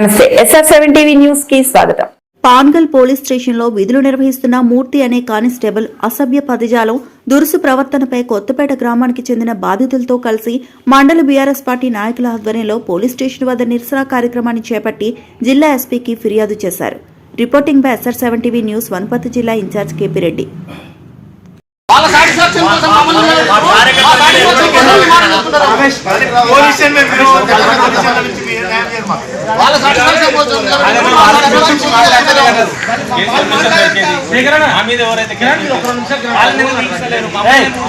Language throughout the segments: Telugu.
నమస్తే ఎస్ఆర్ సెవెన్ టీవీ న్యూస్కి స్వాగతం. పాన్గల్ పోలీస్ స్టేషన్లో విధులు నిర్వహిస్తున్న మూర్తి అనే కానిస్టేబుల్ అసభ్య పదజాలం దురుసు ప్రవర్తనపై కొత్తపేట గ్రామానికి చెందిన బాధితులతో కలిసి మండల బీఆర్ఎస్ పార్టీ నాయకుల ఆధ్వర్యంలో పోలీస్ స్టేషన్ వద్ద నిరసన కార్యక్రమాన్ని చేపట్టి జిల్లా ఎస్పీకి ఫిర్యాదు చేశారు. Reporting by SR seven TV news Wanaparthy జిల్లా ఇన్ఛార్జ్ కేపీ రెడ్డి. వాళ్ళ సాటిస్ఫాక్షన్ కోసం మమ్మల్ని మా సాటిస్ఫాక్షన్ కోసం మాట్లాడుతున్నారు. పోలీసులు మేము విరోధం చేస్తాం. పోలీసుల నుంచి మీరు న్యాయం చేయరు మాకు. వాళ్ళ సాటిస్ఫాక్షన్ కోసం మా మీద ఎవరైతే కేసు పెట్టారో వాళ్ళని ఎందుకు పిలుస్తలేరు? మా మీద ఎందుకు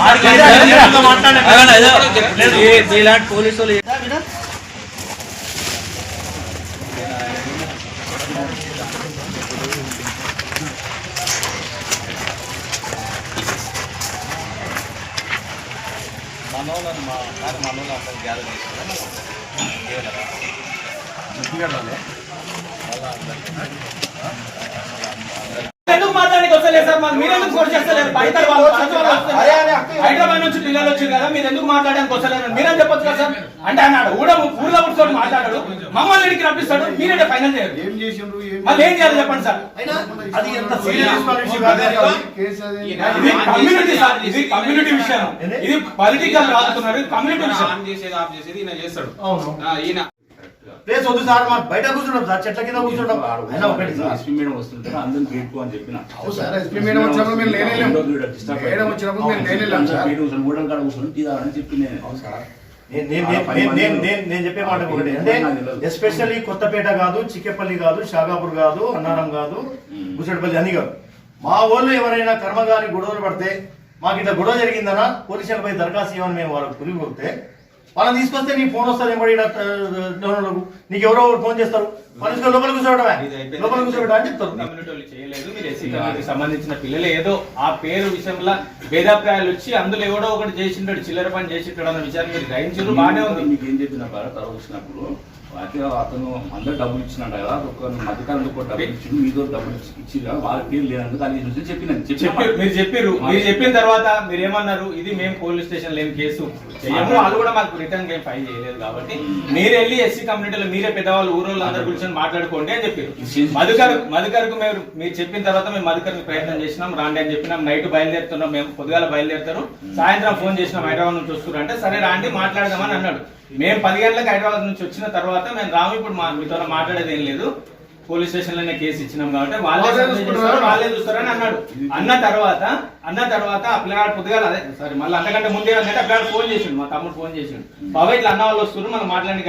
లేదు, ఈ- మీలాంటి పోలీసులు మనోళ్ళని మా కానీ మనోళ్ళు అంతా గ్యాదర్ చేసుకున్నాను ఎందుకు వస్తలేదు సార్ మరి మీరు ఎందుకు ఫోన్ చేస్తలేరు? బయట వాళ్ళు బయట వాళ్ళు వస్తున్నారు. హైదరాబాద్ నుంచి పిల్లలు వచ్చారు కదా మీరు ఎందుకు మాట్లాడడానికి వస్తలేరు? మీరేం చెప్పొచ్చు కదా సార్? అంటే అన్నాడు ఊడ ఊర్లో కూర్చొని మాట్లాడాడు మమ్మల్ని ఇంటికి రప్పిస్తాడు మీరే ఫైనల్ చేయరు ఏం చేసిండ్రు? ఏం మళ్ళీ ఏం చేయాలి చెప్పండి సార్. అది ఎంత. ఇది కమ్యూనిటీ సార్ ఇది కమ్యూనిటీ విషయం ఇది పొలిటికల్ రాస్తున్నారు కమ్యూనిటీ విషయం. ఆన్ చేసేది ఆఫ్ చేసేది ఈయన చేస్తాడు. అవును. ఆ, ఈయన. ప్లేస్ వద్దు సార్ మా బయట కూర్చుంటాం సార్ చెట్ల కింద కూర్చుంటాం అయినా ఒకటి సార్ ఎస్పీ మేడం వస్తుంటారు పెట్టుకో అని చెప్పిన అవును సార్, ఎస్పీ మేడం వచ్చినప్పుడు మేము లేనేలేము. మేడం వచ్చినప్పుడు మేము లేనేలేము సార్. మూడో కాడ కూర్చొని నేను చెప్పే మాట ఒకటి అంటే ఎస్పెషల్లీ కొత్తపేట కాదు చిక్కెపల్లి కాదు షాగాపూర్ కాదు అన్నారం కాదు గుసడిపల్లి అన్ని కాదు మా వాళ్ళు ఎవరైనా కర్మగారి గొడవలు పడితే మాకు ఇట్లా గొడవ జరిగిందనా పోలీసులపై దరఖాస్తు ఇవ్వని మేము వాళ్ళకి పురిగి వాళ్ళని తీసుకొస్తే నీ ఫోన్ వస్తుంది ఎంబడి నీకు ఎవరో ఒకరు ఫోన్ చేస్తారు. పోలీసులు లోపల కూర్చోవడమే. లోపల కూర్చోవడం అని చెప్తారు. చేయలేదు. మీరు ఎస్సీ కమ్యూనిటీకి సంబంధించిన పిల్లలు ఏదో ఆ పేరు విషయంలో భేదాభిప్రాయాలు వచ్చి అందులో ఎవడో ఒకటి చేసింటాడు చిల్లర పని చేసింటాడు అన్న విషయాన్ని మీరు గ్రహించారు బాగానే ఉంది. మీకు ఏం చెప్పిన భారత వచ్చినప్పుడు అయితే అతను అందరు డబ్బులు ఇచ్చినాడు కదా ఒక మధ్యకాలంలో కూడా డబ్బులు ఇచ్చి మీతో డబ్బులు ఇచ్చి- వాళ్ళ పేరు లేనందుకు అది చూసి చెప్పిన మీరు చెప్పారు మీరు చెప్పిన తర్వాత మీరు ఏమన్నారు? ఇది మేము పోలీస్ స్టేషన్ లేని కేసు? చేయము వాళ్ళు కూడా మాకు రిటర్న్ ఏం ఫైల్ చేయలేదు కాబట్టి మీరు వెళ్ళి ఎస్సీ కమ్యూనిటీలో మీరే పెద్దవాళ్ళు ఊరోళ్ళు అందరు కూర్చొని మాట్లాడుకోండి అని చెప్పారు మధుకర్ మధుకర్కు మేము మీరు చెప్పిన తర్వాత మేము మధుకర్కి ప్రయత్నం చేసినాం రాండి అని చెప్పినాం. నైట్ బయలుదేరుతున్నాం మేము పొద్దుగాల బయలుదేరుతారు. సాయంత్రం ఫోన్ చేసినాం హైదరాబాద్ నుంచి వస్తున్నారు అంటే సరే రాండి మాట్లాడదామని అన్నాడు. మేము పది గంటలకు హైదరాబాద్ నుంచి వచ్చిన తర్వాత మేము రాము ఇప్పుడు మా మీతో మాట్లాడేది ఏం లేదు. పోలీస్ స్టేషన్లోనే కేసు ఇచ్చినాం కాబట్టి వాళ్ళే వాళ్ళే చూస్తారని అన్నాడు. అన్న తర్వాత అన్న తర్వాత ఆ పిల్లగాడు పొద్దుగాల అదే సారీ మళ్ళీ అంతకంటే ముందే అంటే పిల్లగాడు ఫోన్ చేసిండు. మా తమ్ముడు ఫోన్ చేసిండు. బాబాయ్ ఇట్లా అన్న వాళ్ళు వస్తున్నారు మనం మాట్లాడి